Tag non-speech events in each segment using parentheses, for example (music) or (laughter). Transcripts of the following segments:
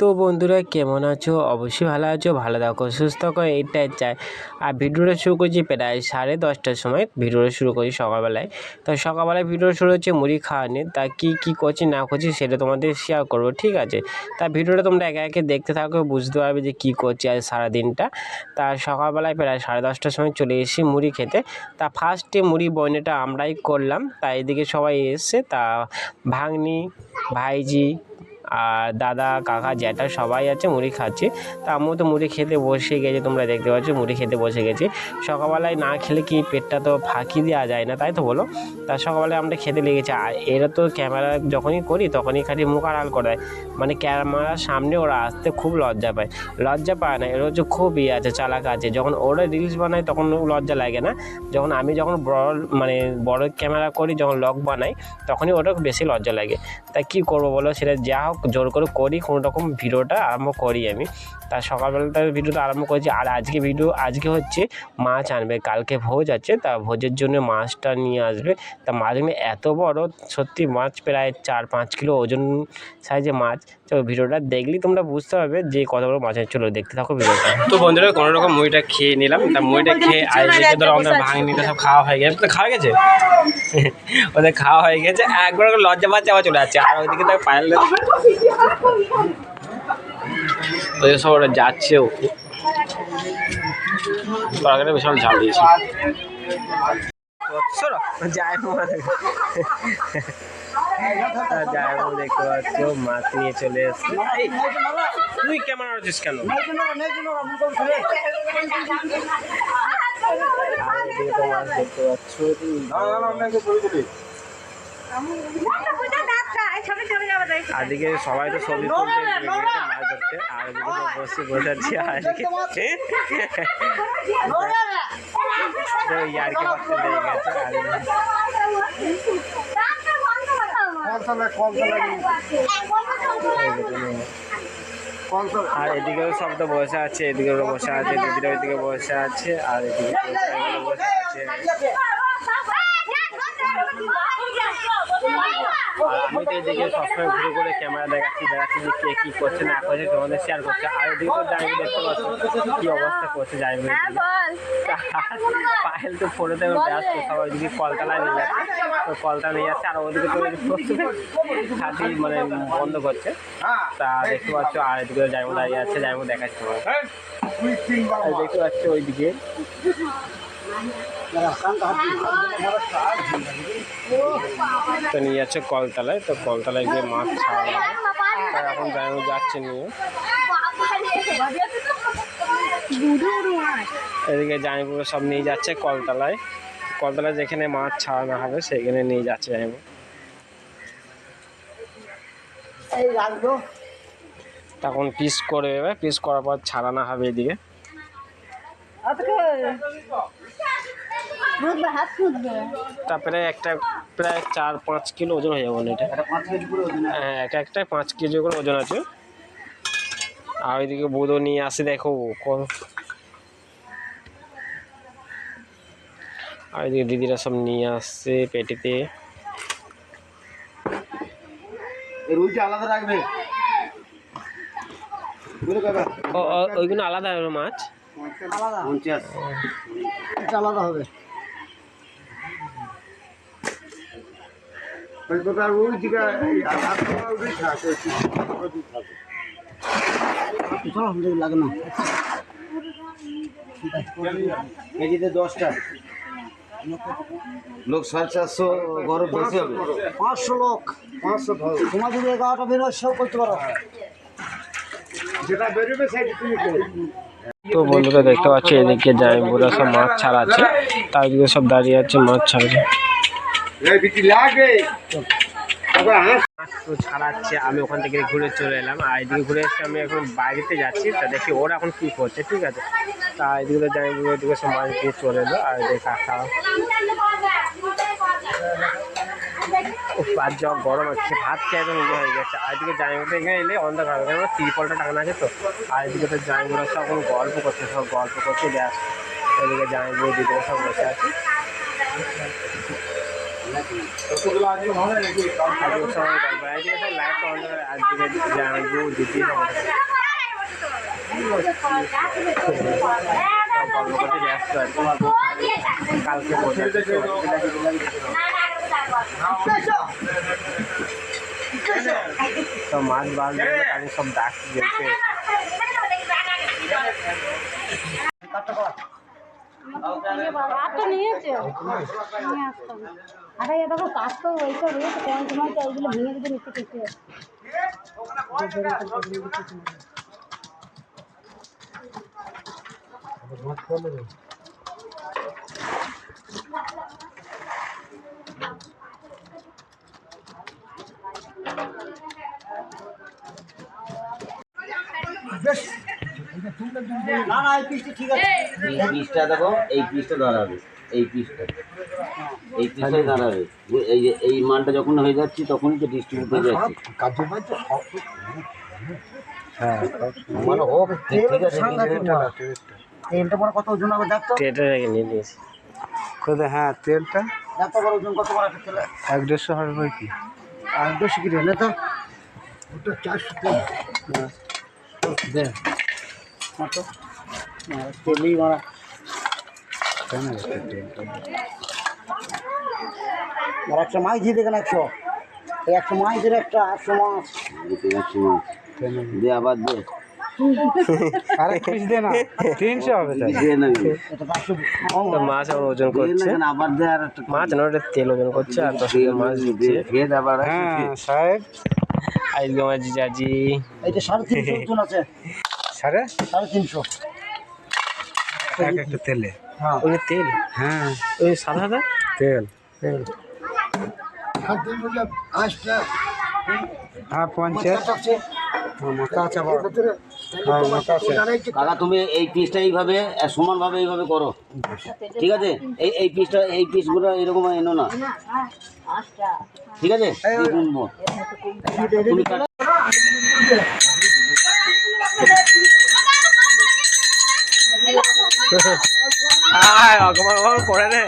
তো বন্ধুরা, কেমন আছো? অবশ্যই ভালো আছো, ভালো থাকো, সুস্থ থাকো, এইটাই চাই। আর ভিডিওটা শুরু করছি প্রায় সাড়ে দশটার সময়। ভিডিওটা শুরু করি সকালবেলায়। তো সকালবেলায় ভিডিও শুরু হচ্ছে মুড়ি খাওয়া নিয়ে তা কী কী করছি, না করছি সেটা তোমাদের শেয়ার করব, ঠিক আছে? তা ভিডিওটা তোমরা একে একে দেখতে থাকো, বুঝতে পারবে যে কী করছি আজ সারাদিনটা। তা সকালবেলায় প্রায় সাড়ে দশটার সময় চলে এসেছি মুড়ি খেতে। তা ফার্স্টে মুড়ি বইনেটা আমরাই করলাম। তা এদিকে সবাই এসছে। তা ভাগ্নি, ভাইজি আর দাদা, কাকা, জ্যাঠা সবাই আছে, মুড়ি খাচ্ছে। তা আমিও তো মুড়ি খেতে বসে গেছি, তোমরা দেখতে পাচ্ছ, মুড়ি খেতে বসে গেছি। সকালবেলায় না খেলে কি পেটটা তো ফাঁকি দেওয়া যায় না, তাই তো বলো? তা সকালবেলায় আমরা খেতে লেগেছি। আর এরা তো ক্যামেরা যখনই করি, তখনই খালি মুখ আড়াল করে মানে ক্যামেরার সামনে ওরা আসতে খুব লজ্জা পায়। লজ্জা পায় না, এরা হচ্ছে খুব ইয়ে আছে, চালাক আছে। যখন ওরা রিলস বানায়, তখন লজ্জা লাগে না। যখন আমি যখন বড় মানে বড় ক্যামেরা করি, যখন লগ বানাই, তখনই ওটা বেশি লজ্জা লাগে। তা কী করব বলো? সেটা যা হোক জোর করে করি কোনো রকম ভিডিওটা আরম্ভ করি আমি। তা সকালবেলাটা ভিডিওটা আরম্ভ করেছি আর আজকে ভিডিও আজকে হচ্ছে মাছ আনবে কালকে ভোজ আছে তা ভোজের জন্য মাছটা নিয়ে আসবে। তা মাছগুলো এত বড় সত্যি মাছ প্রায় চার পাঁচ কিলো ওজন সাইজে মাছ। তো ভিডিওটা দেখলেই তোমরা বুঝতে পারবে যে কত বড় মাছ আছে। চলো দেখতে থাকো ভিডিওটা। তো বন্ধুরা কোনো রকম মুড়িটা খেয়ে নিলাম। তা মুড়িটা খেয়ে আর এদিকে ধরো আমাদের ভাঙনিটা সব খাওয়া হয়ে গেছে। তো খাওয়া গেছে? (laughs) ওদের খাওয়া হয়ে গেছে। একবার লজ্জা পাচ্ছে আবার চলে যাচ্ছে। আর ওইদিকে তো পায়েল সব ওরা যাচ্ছেও তরকারি বিশাল ঝাল দিয়েছে সরো, যায় মা দেখতে পাচ্ছ মাছ নিয়ে চলে এসছে তুই কেমন আছিস কেন দেখতে পাচ্ছ আদিকে সবাই তো সবজি তুলতে মাছ ধরতে আর এদিকে বসে বসে আছি এদিকে মারতে লেগে গেছে আর এদিকে এদিকেও সব তো বসে আছে এদিকেও বসে আছে দিদিরা ওইদিকে বসে আছে আর এদিকে বসে আছে আমি তো এদিকে সবসময় ঘুরে ঘুরে ক্যামেরা দেখাচ্ছি দেখাচ্ছি যে কে কী করছে না করছে তোমাদের শেয়ার করছে। আর এদিকে তো জানি দেখতে পাচ্ছ কী অবস্থা করছে জানি পায়েল তো ফোনে ব্যস্ত সবাই ওইদিকে নিয়ে যাচ্ছে। তো কলতা নিয়ে যাচ্ছে আর তো খাটি মানে বন্ধ করছে। তা দেখতে পাচ্ছ আর এদিকে জাইমু দাঁড়িয়ে আছে জাইমু দেখাচ্ছে দেখতে পাচ্ছ ওইদিকে তো নিয়ে যাচ্ছে কলতলায় তো কলতলায় গিয়ে মাছ ছাড়া এখন জাইমু যাচ্ছে নিয়ে। এদিকে জাইমুগুলো সব নিয়ে যাচ্ছে কলতলায়। কলতলায় যেখানে মাছ ছাড়ানো হবে সেখানে নিয়ে যাচ্ছে জাইমু তখন পিস করে পিস করার পর ছাড়ানো হবে এদিকে। তারপরে একটা প্রায় চার পাঁচ কিলো ওজন হয়ে যাবে এটা। হ্যাঁ এক একটা পাঁচ কেজি করে ওজন আছে। আর ওইদিকে বোধও নিয়ে আসে দেখো ক- আর এদিকে দিদিরা সব নিয়ে আসছে পেটিতে। রুইটা আলাদা রাখবে? ওইগুলো আলাদা মাছ। আলাদা। এটা আলাদা হবে। ওই দিকে লাগে না। কেজিতে দশটা। লোক সাড়ে চারশো ঘরে বসে হবে। পাঁচশো লোক। পাঁচশো তোমার যদি এগারোটা বেরোয় সেও করতে পারো। যেটা বেরোবে সেটা তুমি তো বন্ধুরা দেখতে পাচ্ছি, এদিকে বুড়া সব মাছ ছাড়াচ্ছে তার দিকে সব দাঁড়িয়ে আছে মাছ ছাড়ছে ছাড়াচ্ছে, আমি ওখান থেকে ঘুরে চলে এলাম। আর এদিকে ঘুরে এসে আমি এখন বাইরেতে যাচ্ছি, তা দেখি ওরা এখন কী করছে, ঠিক আছে? তা এদিকে বুড়ো এদিকে সব মাছ দিয়ে চলে এলো, আর দেখা কাকা। আর যা গরম আছে ভাত খেয়ে একদম ইয়ে হয়ে গেছে আর এদিকে জায়গাটা এখানে এলে অন্ধকার কেন তিরপলটা টাঙানো আছে তো আর এদিকে তো জায়গাগুলো সব এখন গল্প করছে সব গল্প করছে ব্যাস এদিকে জায়গাগুলো দিকে সব বসে হয়। দিদি আছে কালকে তো মাছ বাজ কালকে সব ডাক দিয়েছে। আরে দেখো কাজ তো ওইসব রয়েছে কোন সময় তো ভেঙে দিতে না এই পিসটি ঠিক আছে। এই পিসটা দেখো এই পিসটা দাঁড়াবে এই পিসটা এই পিসটাই দাঁড়াবে। এই যে এই মালটা যখন হয়ে যাচ্ছে তখনই তো ডিস্ট্রিবিউট হয়ে যাচ্ছে। মানে হোক ঠিক আছে তেলটা পরে কত ওজন হবে দেখতো? টেটে রেখে নিয়ে নিয়েছি। হ্যাঁ তেলটা। দেখতো ওজন কত বড় একটা তেল? এক দেড়শো হবে কি? আর বেশি তো? ওটা চারশো দে। তেলই মারা। আর একটা মাছ দিয়ে দেখেন একশো। এই একশো মাছ দিলে একটা একশো মাছ। একশো মাছ। দে আবার দে। মাছ এখন ওজন করছে। মাছ না ওটা তেল ওজন করছে আর দশ মাছ হ্যাঁ সাহেব। আজকে আমার জিজাজি সাড়ে তিনশো ওজন আছে। সাড়ে? তিনশো। এক একটা তেলে। হ্যাঁ। ওই তেল? হ্যাঁ। ওই সাদা সাদা? তেল। তেল। হ্যাঁ পঞ্চাশ। মাথা আছে। হ্যাঁ কাকা তুমি এই পিসটা এইভাবে সমানভাবে এইভাবে করো। ঠিক আছে? এই এই পিসটা এই পিসগুলো এরকম এনো না। ঠিক আছে? তুমি আয় অগমন অগমন করে রে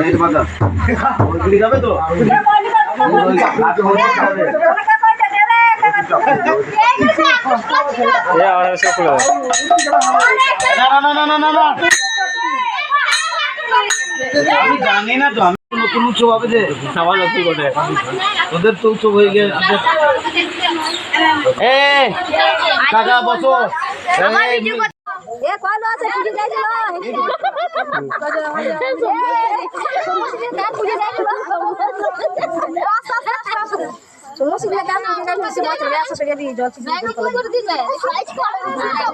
এই মাথা। ওইগুলি খাবে তো? (laughs) আমি জানি না তো আমি নতুন উৎসব হবে যে করে ওদের তো উৎসব হয়ে গেছে এ কাকা বসো এ কল আছে পুজো যাইছিল পুজো যাইছিল সমস্ত কাজ পুজো যাইছিল মাত্র ব্যবসা করে দিয়ে জল করে দিলে লাইট দাও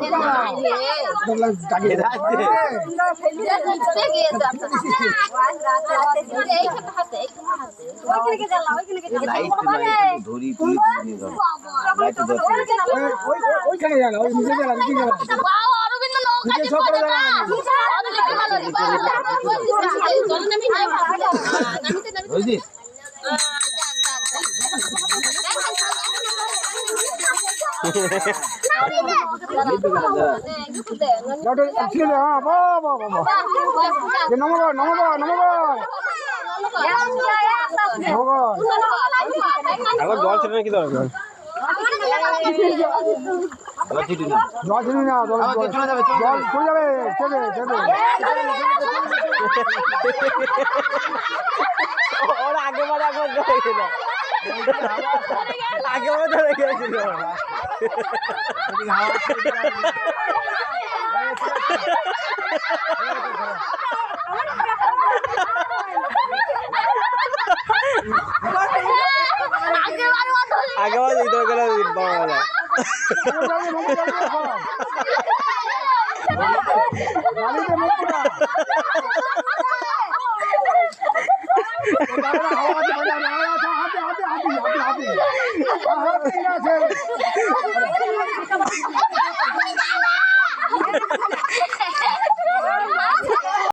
ওইখানে ওই নমস্কার নমস্কার নমস্কার এখন জল ছিল নাকি দরকার আবার জল চিনি না জল চলে যাবে জল চলে যাবে। চেপে চেপে ওর আগে বারে একবার গেল আগে ধরে গেছিল আগে এই ধরে গেল বাবা গাড়িতে